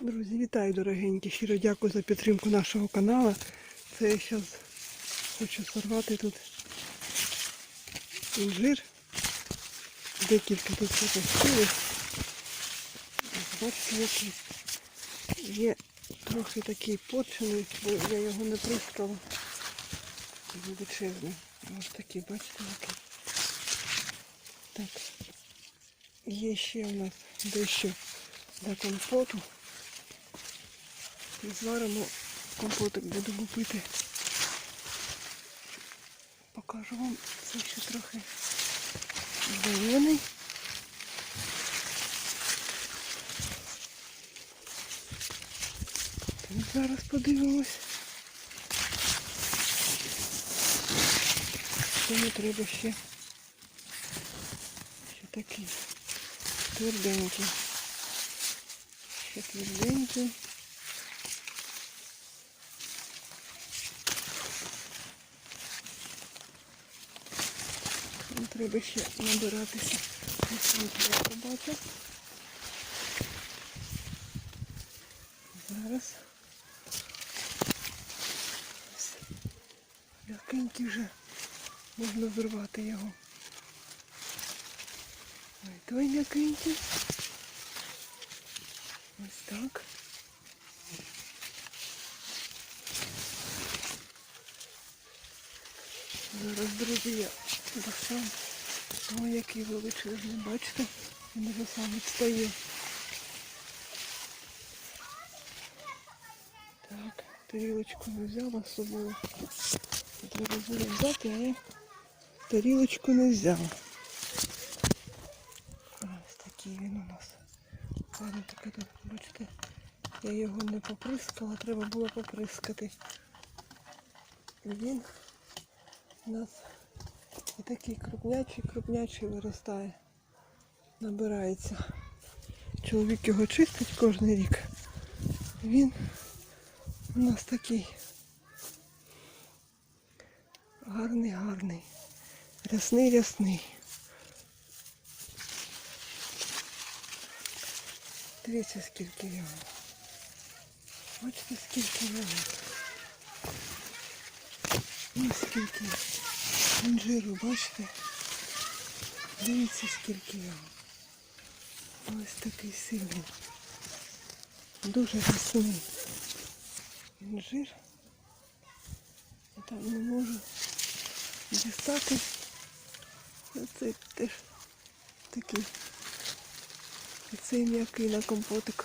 Друзі, вітаю дорогенькі. Щиро дякую за підтримку нашого каналу. Це я зараз хочу сорвати тут інжир. Декілька тут запустили. Бачите, який є трохи такий порчений, бо я його не прискала. Величезний. Ось такий, бачите, який. Так. Є ще у нас дещо для компоту. І зваримо компотик, будемо пити. Покажу вам це ще трохи зелений. Зараз подивимось. Тому треба ще, ще такий тверденький. Ще тверденький. Треба ще набиратися. Зараз. Ось. М'якенький вже. Можна зірвати його. Ой, той м'якенький. Ось так. Зараз, друзі, я достам. Ой, який величезний, бачите? Він вже сам відстає. Так, тарілочку не взяла з собою. Треба було взяти, а я тарілочку не взяла. Ось такий він у нас. Ладно, таке тут, бачите, я його не поприскала, треба було поприскати. Він у нас отакий крупнячий, крупнячий виростає, набирається. Чоловік його чистить кожен рік. Він у нас такий гарний, гарний. Рясний, рясний. Дивіться, скільки його. Бачите, скільки його. Ось скільки інжиру, бачите? Дивіться, скільки його. Ось такий сильний. Дуже рясний інжир. Я там не можу дістати. Оцей теж такий. І цей м'який на компотик.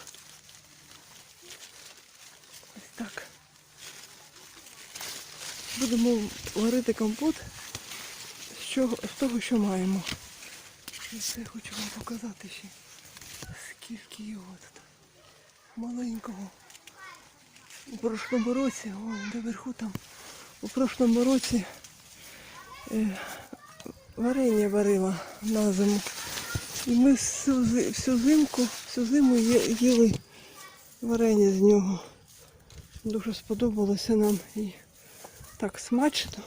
Ось так. Будемо варити компот чого, з того, що маємо. І це хочу вам показати ще. Скільки його тут. Маленького. У прошлому році, о, де вверху там, у прошлому році е, варення варила на зиму. І ми всю, всю зимку, всю зиму їли варення з нього. Дуже сподобалося нам і так смачно.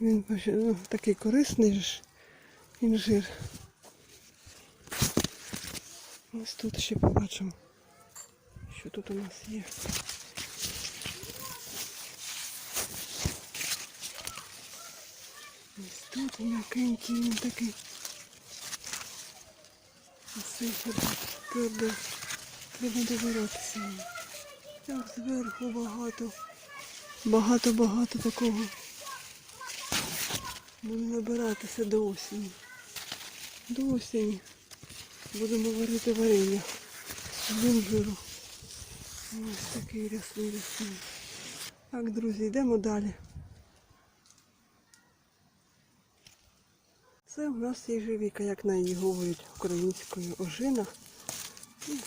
Він ну, такий корисний ж інжир. Ось тут ще побачимо, що тут у нас є. Ось тут м'якенький він такий. Оцей твердо. Треба добиратися. Так, зверху багато. Багато-багато такого. Будемо набиратися до осені. До осені будемо варити варення з інжиру. Ось такий рясний рясний. Так, друзі, йдемо далі. Це у нас їжевіка, як на її говорять українською ожина. Ну,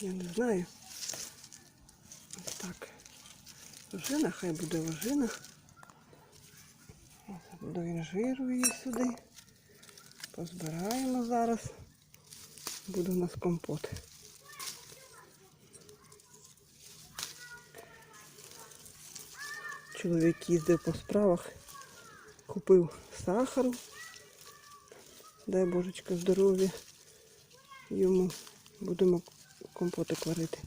Я не знаю. Ось так. Ожина, хай буде ожина до інжиру її сюди. Позбираємо зараз. Буде у нас компот. Чоловік їздив по справах, купив сахару. Дай божечка здоров'я. Йому будемо компоти кварити.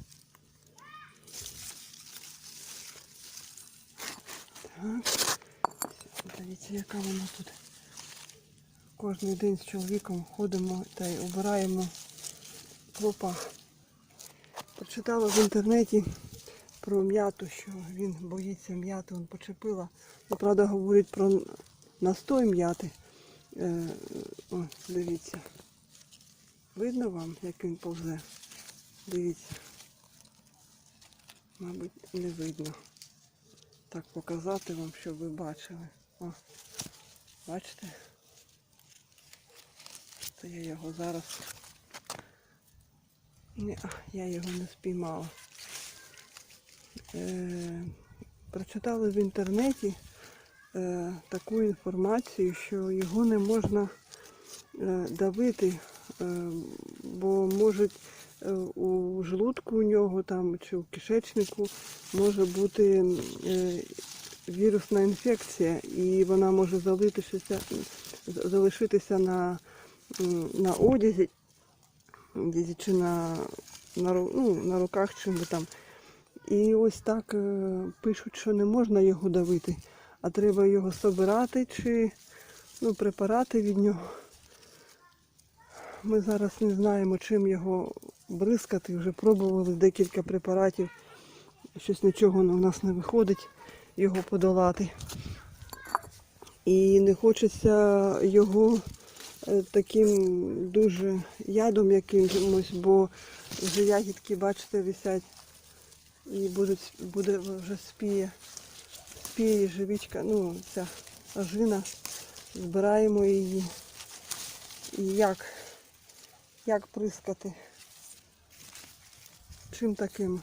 Так. Дивіться, яка вона тут. Кожен день з чоловіком ходимо та й обираємо клопа. Прочитала в інтернеті про м'яту, що він боїться м'яти, він почепила. Ну, правда, говорить про настой м'яти. Е, о, дивіться. Видно вам, як він повзе? Дивіться. Мабуть, не видно. Так показати вам, щоб ви бачили. О, бачите? То я його зараз. Ні, я його не спіймала. Е, прочитали в інтернеті е, таку інформацію, що його не можна е, давити, е, бо може е, у желудку у нього там чи у кишечнику може бути е, вірусна інфекція, і вона може залишитися, залишитися на, на одязі, чи на, на, ну, на руках чи там. І ось так е, пишуть, що не можна його давити, а треба його собирати чи ну, препарати від нього. Ми зараз не знаємо, чим його бризкати. Вже пробували декілька препаратів. Щось нічого у нас не виходить його подолати. І не хочеться його е, таким дуже ядом якимось, бо вже ягідки, бачите, висять і будуть, буде вже спіє, спіє живічка, ну ця ожина. Збираємо її. І як, як прискати? Чим таким?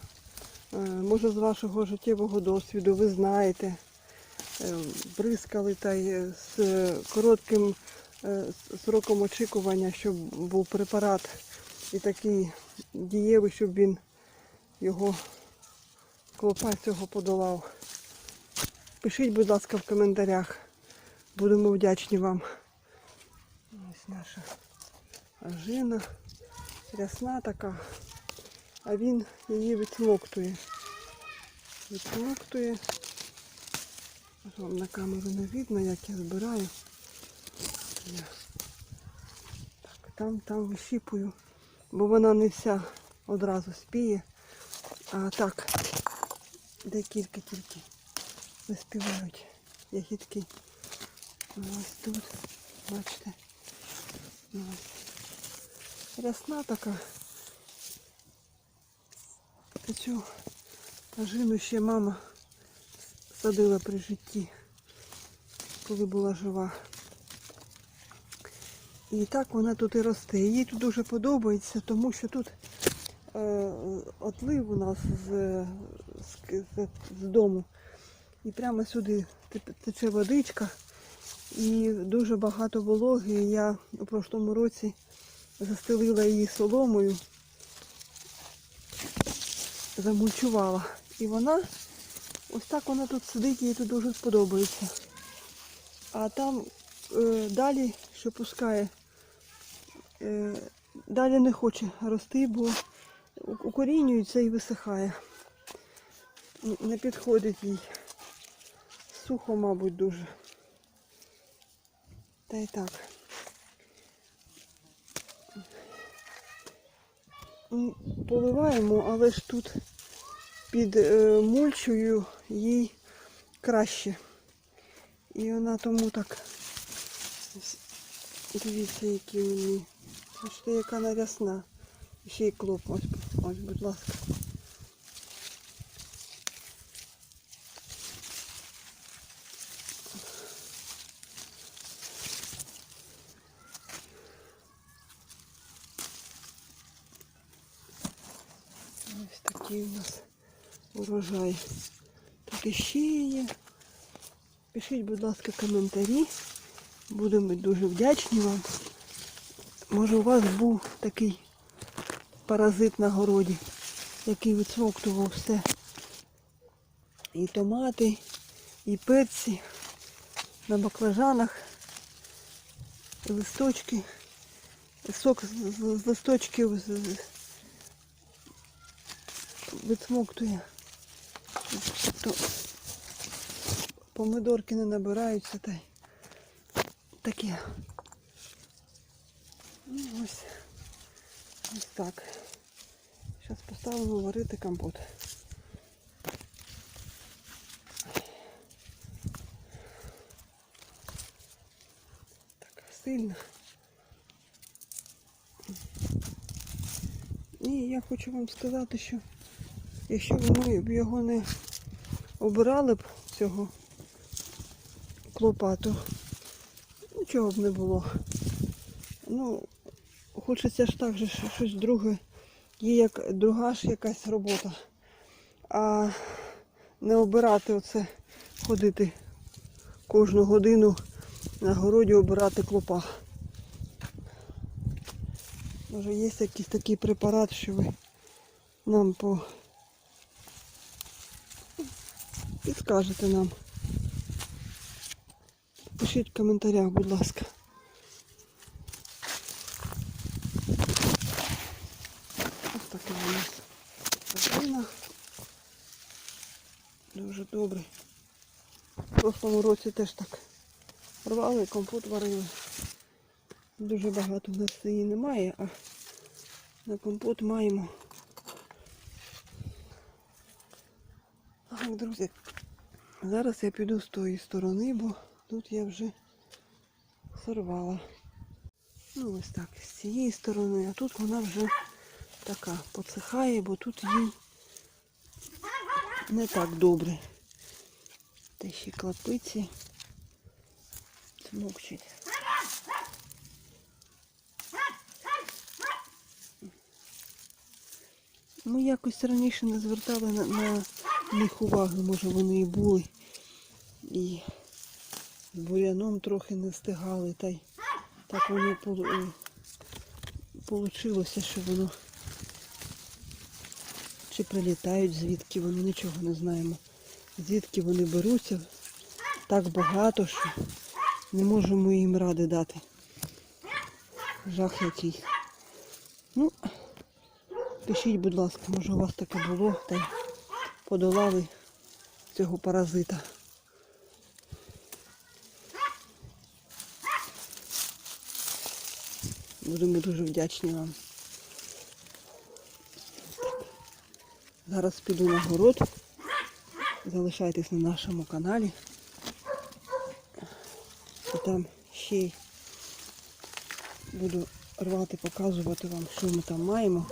Е, Може, з вашого життєвого досвіду ви знаєте, е, бризкали та й з е, коротким е, сроком очікування, щоб був препарат і такий дієвий, щоб він його клопа цього подолав. Пишіть, будь ласка, в коментарях. Будемо вдячні вам. Ось наша ажина. Рясна така. А він її відсмоктує. Відсмоктує. Вам на камеру не видно, як я збираю. Так, там, там вищіпую, бо вона не вся одразу спіє. А так, декілька тільки виспівають ягідки. Ось тут, бачите. Рясна така. Цю ажину ще мама садила при житті, коли була жива. І так вона тут і росте. Їй тут дуже подобається, тому що тут е, отлив у нас з, з, з дому. І прямо сюди тече водичка. І дуже багато вологи. Я у прошлому році застелила її соломою, замульчувала. І вона ось так вона тут сидить, їй тут дуже сподобається. А там е, далі, що пускає, е, далі не хоче рости, бо укорінюється і висихає. Не підходить їй. Сухо, мабуть, дуже. Та й так. Поливаємо, але ж тут під е, мульчою їй краще. І вона тому так. Дивіться, які мені. Бачите, яка нарясна. Ще й клоп. Ось, ось, будь ласка. Ось такий у нас урожай. Тут іще є. Пишіть, будь ласка, коментарі. Будемо дуже вдячні вам. Може у вас був такий паразит на городі, який відсмоктував все. І томати, і перці на баклажанах, і листочки, сок з, листочків відсмоктує. То помидорки не набираються та й таке. Ну, ось, ось так. Зараз поставимо варити компот. Так сильно. І я хочу вам сказати, що якщо б ми б його не обирали б цього клопа, то нічого б не було. Ну, хочеться ж так же що щось друге. Є як друга ж якась робота. А не обирати оце, ходити кожну годину на городі обирати клопа. Може є якийсь такий препарат, що ви нам по підскажете нам. Пишіть в коментарях, будь ласка. Ось така у нас картина. Дуже добре. В прошлому році теж так рвали, компот варили. Дуже багато в нас її немає, а на компот маємо. Так, друзі, зараз я піду з тої сторони, бо тут я вже сорвала. Ну ось так, з цієї сторони, а тут вона вже така посихає, бо тут їй не так добре. Та ще клапиці змокчуть. Ми якось раніше не звертали на, на них уваги, може вони і були. І з буряном трохи не встигали, та й так воно вийшло, що воно чи прилітають, звідки вони нічого не знаємо. Звідки вони беруться так багато, що не можемо їм ради дати. Жах який. Ну, Пишіть, будь ласка, може у вас таке було та подолали цього паразита. Будемо дуже вдячні вам. Зараз піду на город. Залишайтесь на нашому каналі. І там ще буду рвати, показувати вам, що ми там маємо.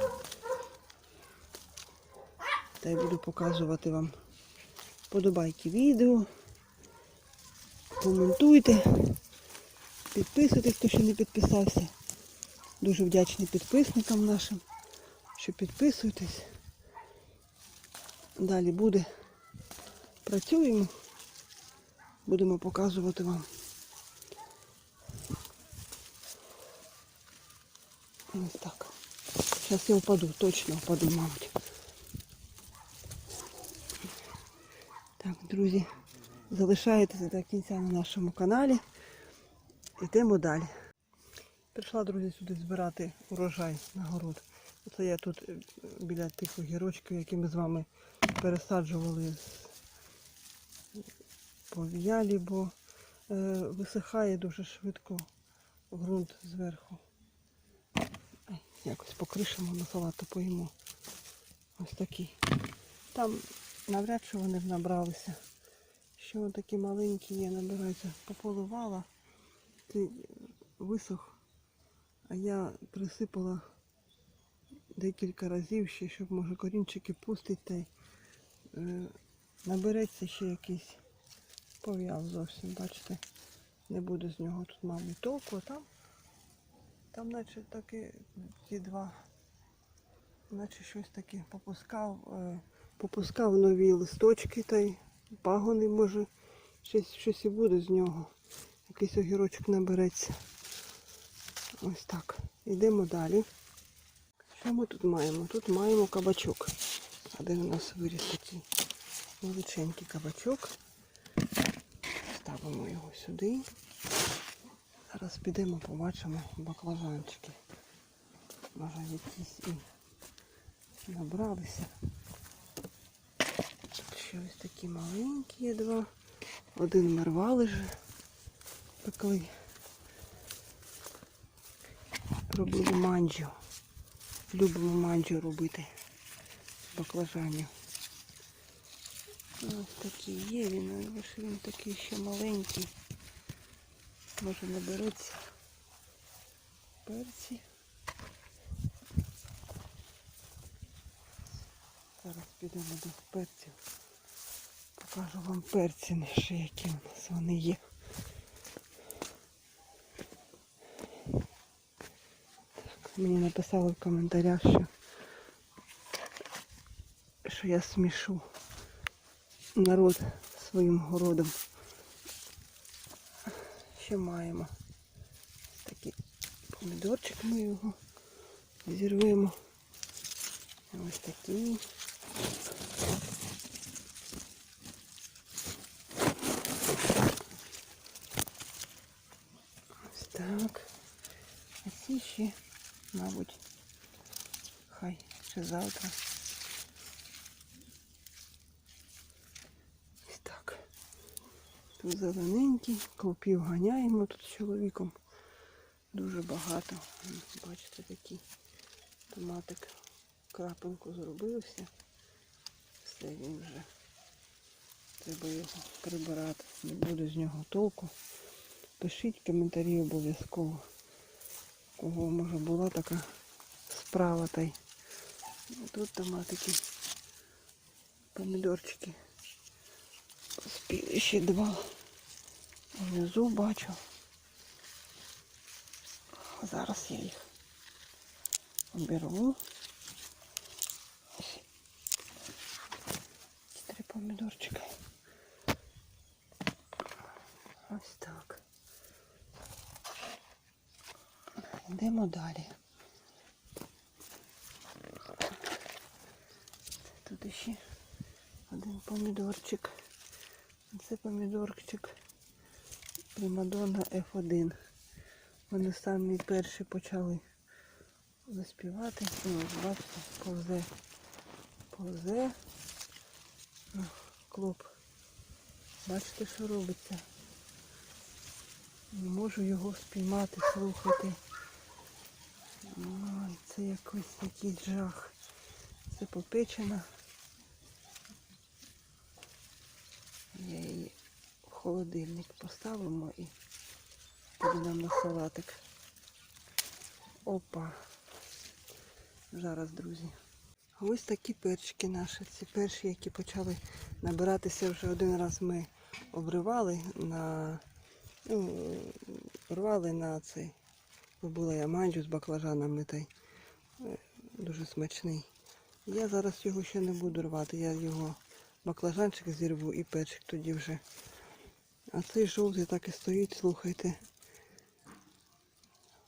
Та й буду показувати вам подобайки відео. Коментуйте, підписуйтесь, хто ще не підписався. Дуже вдячні підписникам нашим, що підписуєтесь. Далі буде. Працюємо. Будемо показувати вам. Ось так. Зараз я впаду, точно впаду, мабуть. Так, друзі, залишайтеся до кінця на нашому каналі. Йдемо далі. Прийшла, друзі, сюди збирати урожай на город. Оце я тут е, біля тих огірочків, які ми з вами пересаджували повіялі, бо е, висихає дуже швидко ґрунт зверху. Якось покришимо на салату поїмо. Ось такий. Там навряд чи вони б набралися. Ще ось такі маленькі є, набираються. Пополивала, ти висох, а я присипала декілька разів ще, щоб може корінчики пустить та й е, набереться ще якийсь пов'яв зовсім, бачите, не буде з нього тут, мабуть, толку, а там, там наче таки ті два, наче щось таке попускав, е, попускав нові листочки та й пагони, може, щось, щось і буде з нього. Якийсь огірочок набереться. Ось так. Йдемо далі. Що ми тут маємо? Тут маємо кабачок. Один у нас виріс такий величенький кабачок. Ставимо його сюди. Зараз підемо, побачимо баклажанчики. Може якісь і набралися. Ще ось такі маленькі два. Один ми рвали вже, пекли. Робили манджу. Любимо манджу робити з баклажанів. Ось такий є він, ж він такий ще маленький. Може не береться. Перці. Зараз підемо до перців. Покажу вам перці наші, які у нас вони є. Так, мені написали в коментарях, що, що я смішу народ своїм городом. Ще маємо такий помідорчик, ми його зірвемо. Ось такий. Ось так. А ці ще, мабуть, завтра. Ось так. Тут зелененький, клопів ганяємо тут з чоловіком. Дуже багато. Бачите, такий томатик. Крапинку зробився. Все він вже. Треба його прибирати. Не буде з нього толку. Пишіть коментарі обов'язково. Кого може була така справа та й. Тут томатики, помідорчики. Спіли два. Внизу бачу. Зараз я їх оберу. Три помідорчика. Ось так. Йдемо далі. Тут ще один помідорчик. Це помідорчик Примадонна F1. Вони самі перші почали заспівати. Ну, ось бачите, повзе, повзе. Клоп. Бачите, що робиться? Не можу його спіймати, слухайте. Ой, це якийсь якийсь жах. Це попечена. Я її в холодильник поставимо і буде на салатик. Опа. Зараз, друзі. Ось такі перчики наші. Ці перші, які почали набиратися вже один раз ми обривали на ну, рвали на цей. Робила я манджу з баклажанами та е, дуже смачний. Я зараз його ще не буду рвати, я його баклажанчик зірву і перчик тоді вже. А цей жовтий так і стоїть, слухайте.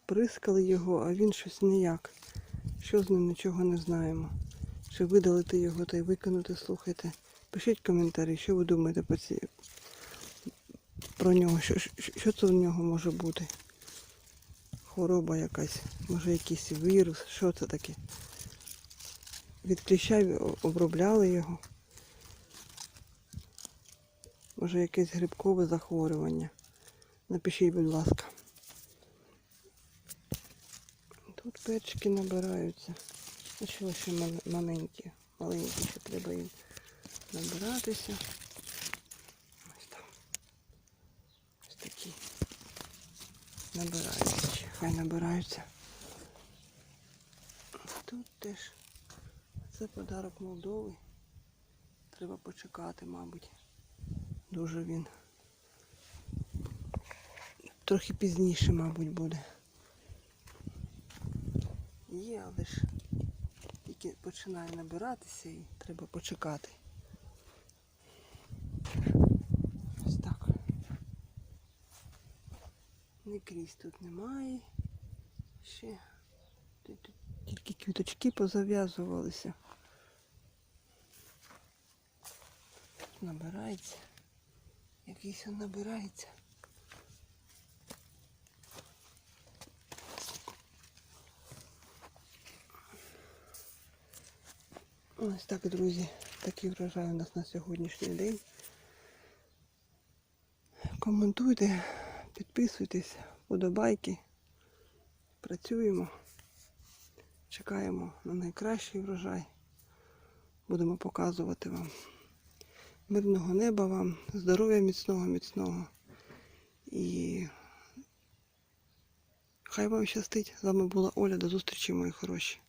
Прискали його, а він щось ніяк. Що з ним нічого не знаємо. Чи видалити його та й викинути, слухайте. Пишіть коментарі, що ви думаєте про, ці... про нього, що, що, що це в нього може бути. Хвороба якась, може якийсь вірус, що це таке. Від кліща обробляли його. Може якесь грибкове захворювання. Напишіть, будь ласка. Тут перчики набираються. Що ще маленькі, маленькі, ще треба їм набиратися. Ось там. Ось такі. Набираються хай набираються. Тут теж це подарок Молдови. Треба почекати, мабуть. Дуже він. Трохи пізніше, мабуть, буде. Є, але ж тільки починає набиратися і треба почекати. Ось так. Не крізь тут немає. Ще тут тут тільки квіточки позав'язувалися. Набирається. Якийсь він набирається. Ось так, друзі, такий врожай у нас на сьогоднішній день. Коментуйте, підписуйтесь, подобайки. Працюємо. Чекаємо на найкращий врожай. Будемо показувати вам. Мирного неба вам, здоров'я міцного, міцного. І хай вам щастить. З вами була Оля. До зустрічі, мої хороші.